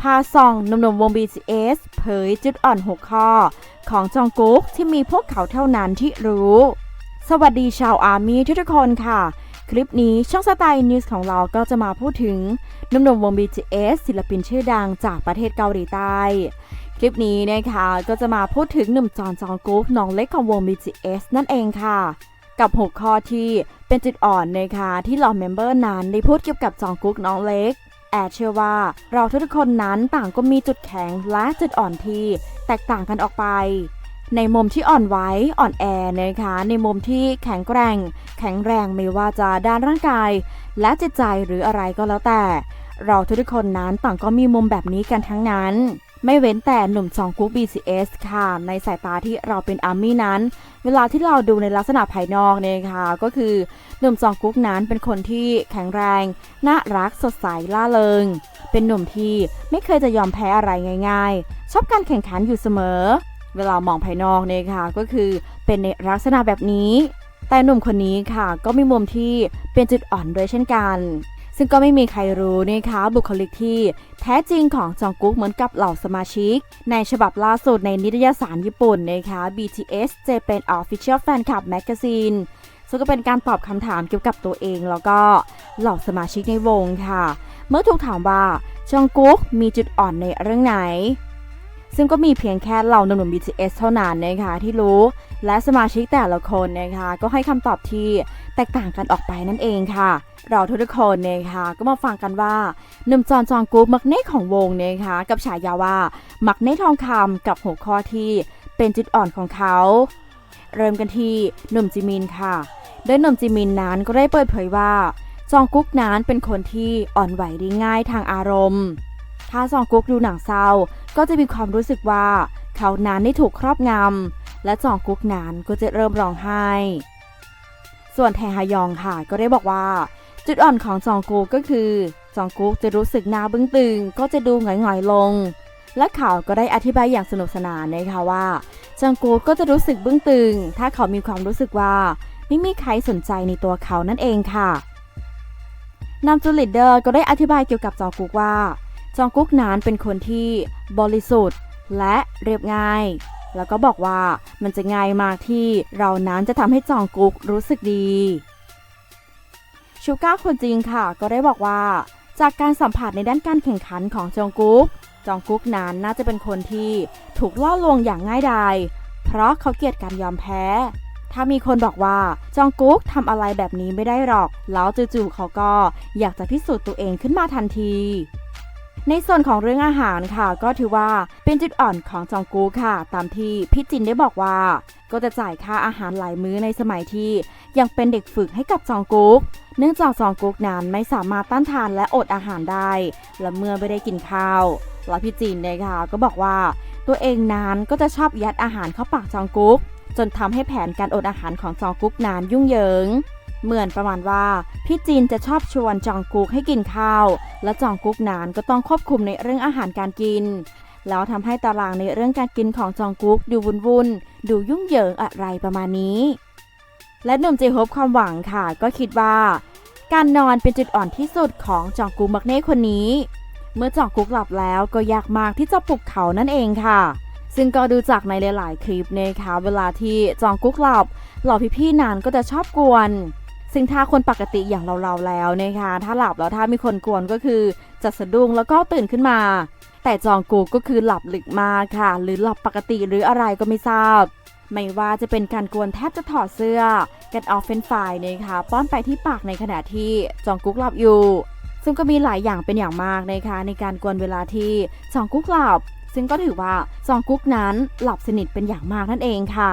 พาส่องหนุ่มๆวง BTS เผยจุดอ่อน 6 ข้อ ของจองกุ๊กที่มีพวกเขาเท่านั้นที่รู้ สวัสดีชาวอาร์มี่ทุกคนค่ะ คลิปนี้ช่องสไตล์นิวส์ของเราก็จะมาพูดถึงหนุ่มๆวง BTS ศิลปินชื่อดังจากประเทศเกาหลีใต้คลิปนี้นะคะก็จะมาพูดถึงหนุ่มจอนจองกุ๊กน้องเล็กของวง BTS นั่นเองค่ะ กับ6ข้อที่เป็นจุดอ่อนนะคะที่เหล่าเมมเบอร์นั้นได้พูดเกี่ยวกับจองกุ๊กน้องเล็ก แอดเชื่อว่าเราทุกคนนั้นต่างก็มีจุดแข็งและจุดอ่อนที่แตกต่างกันออกไป ในมุมที่อ่อนไหวอ่อนแอนะคะ ในมุมที่แข็งแกร่ง แข็งแรงไม่ว่าจะด้านร่างกาย และจิตใจหรืออะไรก็แล้วแต่ เราทุกคนนั้นต่างก็มีมุมแบบนี้กันทั้งนั้น ไม่เว้นแต่หนุ่มจองกุ๊ก BCS ค่ะ ในสายตาที่เราเป็นอาร์มี่นั้น เวลาที่เราดูในลักษณะภายนอกเนี่ยค่ะ ก็คือหนุ่มจองกุ๊กนั้นเป็นคนที่แข็งแรง น่ารักสดใสล่าเริง เป็นหนุ่มที่ไม่เคยจะยอมแพ้อะไรง่าย ๆ ชอบการแข่งขันอยู่เสมอ เวลามองภายนอกเนี่ยค่ะ ก็คือเป็นในลักษณะแบบนี้ แต่หนุ่มคนนี้ค่ะ ก็มีมุมที่เป็นจุดอ่อนด้วยเช่นกัน ซึ่งก็ไม่มีใครรู้นะคะบุคลิกที่แท้จริงของจองกุ๊กเหมือนกับเหล่าสมาชิก ในฉบับล่าสุดในนิตยสารญี่ปุ่นนะคะ BTS Japan Official Fan Club Magazine ซึ่งก็เป็นการตอบคำถามเกี่ยวกับตัวเอง แล้วก็เหล่าสมาชิกในวงค่ะ เมื่อถูกถามว่าจองกุ๊กมีจุดอ่อนในเรื่องไหน ซึ่งก็มีเพียงแค่เหล่าหนุ่มๆ BTS เท่านั้นนะคะที่รู้ และสมาชิกแต่ละคนนะคะก็ให้คำตอบที่แตกต่างกันออกไปนั่นเองค่ะ เราทุกคนนะคะก็มาฟังกันว่าหนุ่มจอนจองกุ๊กมักเน่ของวงนะคะกับฉายาว่ามักเน่ทองคำกับหัวข้อที่เป็นจุดอ่อนของเขา เริ่มกันที่หนุ่มจิมินค่ะ โดยหนุ่มจิมินนั้นก็ได้เปิดเผยว่าจองกุ๊กนั้นเป็นคนที่อ่อนไหวได้ง่ายทางอารมณ์ ถ้าจองกุ๊กดูหนังเศร้า ก็จะมีความรู้สึกว่า เขานั้นได้ถูกครอบงำ และจองกุ๊กนั้นก็จะเริ่มร้องไห้ ส่วนแทฮายองค่ะก็ได้บอกว่า จุดอ่อนของจองกุ๊กก็คือจองกุ๊กจะรู้สึกหน้าบึ้งตึง ก็จะดูหงอยๆลง และเขาก็ได้อธิบายอย่างสนุกสนานนะคะว่าจองกุ๊กก็จะรู้สึกบึ้งตึง ถ้าเขามีความรู้สึกว่าไม่มีใครสนใจในตัวเขานั่นเองค่ะนำจูลิดเดอร์ก็ได้อธิบายเกี่ยวกับจองกุ๊กว่า จองกุ๊กนั้นเป็นคนที่บริสุทธิ์และเรียบง่าย แล้วก็บอกว่ามันจะง่ายมากที่เรานั้นจะทำให้จองกุ๊กรู้สึกดี ชูก้าคนจริงค่ะ ก็ได้บอกว่า จากการสัมผัสในด้านการแข่งขันของจองกุ๊กจองกุ๊กนั้นน่าจะเป็นคนที่ถูกล่อลวงอย่างง่ายดายเพราะเขาเกลียดการยอมแพ้ ถ้ามีคนบอกว่าจองกุ๊กทำอะไรแบบนี้ไม่ได้หรอก แล้วจู่ๆเขาก็อยากจะพิสูจน์ตัวเองขึ้นมาทันที ในส่วนของเรื่องอาหารค่ะ ก็ถือว่าเป็นจุดอ่อนของจองกูค่ะ ตามที่พี่จินได้บอกว่า ก็จะจ่ายค่าอาหารหลายมื้อในสมัยที่ ยังเป็นเด็กฝึกให้กับจองกุ๊กเนื่องจากจองกุ๊กนั้นไม่สามารถต้านทานและอดอาหารได้ และเมื่อไม่ได้กินข้าวแล้วพี่จินเนี่ยค่ะก็บอกว่า ตัวเองนั้นก็จะชอบยัดอาหารเข้าปากจองกุ๊กจนทำให้แผนการอดอาหารของจองกุ๊กนานยุ่งเหยิง เหมือนประมาณว่าพี่จีนจะชอบชวนจองกุ๊กให้กินข้าว และจองกุ๊กนานก็ต้องควบคุมในเรื่องอาหารการกิน แล้วทำให้ตารางในเรื่องการกินของจองกุ๊กดูวุ่นวุ่นๆดูยุ่งเหยิงอะไรประมาณนี้ และหนุ่มเจฮบความหวังค่ะ ก็คิดว่า การนอนเป็นจุดอ่อนที่สุดของจองกุ๊กมักเน่คนนี้ เมื่อจองกุ๊กหลับแล้วก็ยากมากที่จะปลุกเขานั่นเองค่ะ ซึ่งก็ดูจากในหลาย ๆ คลิปนะคะเวลาที่จองกุ๊กหลับเหล่าพี่ๆนานก็จะชอบกวน ซึ่งถ้าคนปกติอย่างเราๆแล้วนะคะ ถ้าหลับแล้วถ้ามีคนกวนก็คือจะสะดุ้งแล้วก็ตื่นขึ้นมา แต่จองกูก็คือหลับลึกมากค่ะ หรือหลับปกติหรืออะไรก็ไม่ทราบ ไม่ว่าจะเป็นการกวนแทบจะถอดเสื้อกันออฟเฟนไฟนะคะป้อนไปที่ปากในขณะที่จองกุ๊กหลับอยู่ ซึ่งก็มีหลายอย่างเป็นอย่างมากนะคะ ในการกวนเวลาที่จองกุ๊กหลับซึ่งก็ถือว่าจองกุ๊กนั้นหลับสนิทเป็นอย่างมากนั่นเองค่ะ